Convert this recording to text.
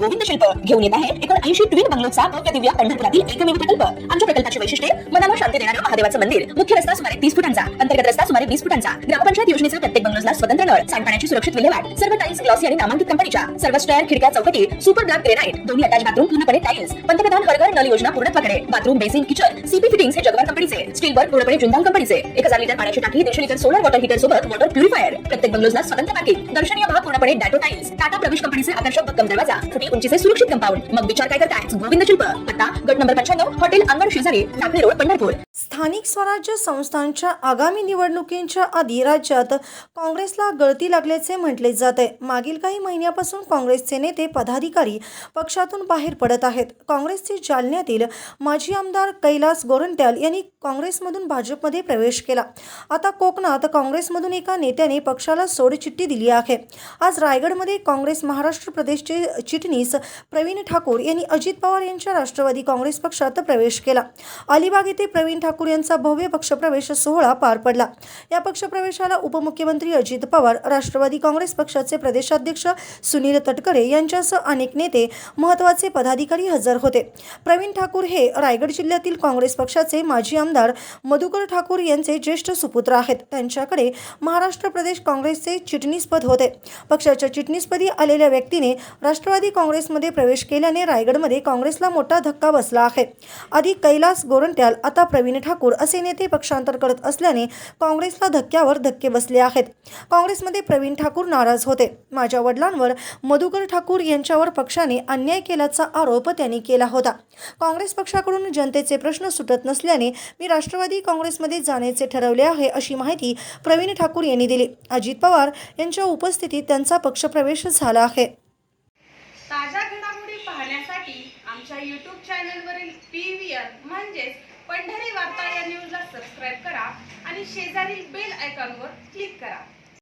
गोविंद शिल्प घेऊन येत आहेत. एकोणऐंशी ट्विन बंगलोचा भव्य दिव्य पंढरपुरातील एकमेव प्रकल्प. आमच्या प्रकल्पाची वैशिष्ट्ये मनाला शांती देणारं महादेवाचं मंदिर. मुख्य रस्ता सुमारे तीस फुटांचा अंतर्गत रस्ता सुमारे वीस फुटांचा. ग्रामपंचायत योजनेचा प्रत्येक बंगलोजला स्वतंत्र नळ सांडपाण्याची सुरक्षित विल्हेवाट सर्व टाईल्स ग्लॉसी आणि नामांकित कंपनीच्या सर्व स्टॅर खिडक्या चौकटी सुपर ब्लॅक ग्रेनाइट दोन्ही अटॅच बाथरूम पूर्णपणे टाईल्स पंतप्रधान हरघर नल योजना पूर्णत्वाकडे bathroom basin kitchen CP fittings हे जगभर कंपनी स्टील स्टीलवर पूर्णपणे जिंदाल कंपनीचे एक हजार लिटर पाण्याची टाकी दीडशे लिटर सोलर वॉटर हीटर सोबत वॉटर प्युरिफायर प्रत्येक बंगलोजला स्वतंत्र पार्किंग दर्शनीय भाग पूर्णपणे डॅटो टाईल्स टाटा प्रवेश कंपनीचे आकर्षक भक्कम दरवाजा. फुटी उंचीचे सुरक्षित कंपाऊंड मग विचार काय करताय? गोविंद शिल्प. पत्ता गट नंबर पंच्याण्णव हॉटेल अंगण शेजारी टाकळी रोड पंढरपूर. स्थानिक स्वराज्य संस्थांच्या आगामी निवडणुकींच्या आधी राज्यात काँग्रेसला गळती लागल्याचे म्हटले जाते. मागील काही महिन्यापासून काँग्रेसचे नेते पदाधिकारी पक्षातून बाहेर पडत आहेत. काँग्रेसचे जालन्यातील माजी आमदार कैलास गोरंट्याल यांनी काँग्रेसमधून भाजपमध्ये प्रवेश केला. आता कोकणात काँग्रेसमधून एका नेत्याने पक्षाला सोडचिठ्ठी दिली आहे. आज रायगडमध्ये काँग्रेस महाराष्ट्र प्रदेशचे चिटणीस प्रवीण ठाकूर यांनी अजित पवार यांच्या राष्ट्रवादी काँग्रेस पक्षात प्रवेश केला. अलिबाग येथे प्रवीण ठाकूर यांचा भव्य पक्षप्रवेश सोहळा पार पडला. या पक्षप्रवेशाला उपमुख्यमंत्री अजित पवार राष्ट्रवादी काँग्रेस पक्षाचे प्रदेशाध्यक्ष सुनील तटकरे यांच्यासह अनेक नेते महत्त्वाचे पदाधिकारी हजर होते. प्रवीण ठाकूर हे रायगड जिल्ह्यातील काँग्रेस पक्षाचे माजी आमदार मधुकर ठाकूर यांचे ज्येष्ठ सुपुत्र आहेत. त्यांच्याकडे महाराष्ट्र प्रदेश काँग्रेसचे चिटणीसपद होते. पक्षाच्या चिटणीसपदी आलेल्या व्यक्तीने राष्ट्रवादी काँग्रेसमध्ये प्रवेश केल्याने रायगडमध्ये काँग्रेसला मोठा धक्का बसला आहे. आधी कैलास गोरंट्याल आता प्रवीण ठाकूर असे नेते पक्षांतर करत असल्याने काँग्रेसला धक्क्यावर धक्के बसले आहेत. काँग्रेसमध्ये प्रवीण ठाकूर नाराज होते. माझ्या वडिलांवर मधुकर ठाकूर यांच्यावर पक्षाने अन्याय केल्याचा आरोप त्यांनी केला होता. काँग्रेस पक्षाकडून जनतेचे प्रश्न सुटत नसल्याने मी राष्ट्रवादी काँग्रेसमध्ये जाण्याचे ठरवले आहे अशी माहिती प्रवीण ठाकूर यांनी दिली. अजित पवार यांच्या उपस्थितीत त्यांचा पक्षप्रवेश झाला आहे. ताज्या घडामोडी पाहण्यासाठी आमच्या यूट्यूब चॅनलवरील पी व्ही आर म्हणजेच पंढरी वार्ता या न्यूजला सबस्क्राईब करा आणि शेजारील बेल आयकॉनवर क्लिक करा.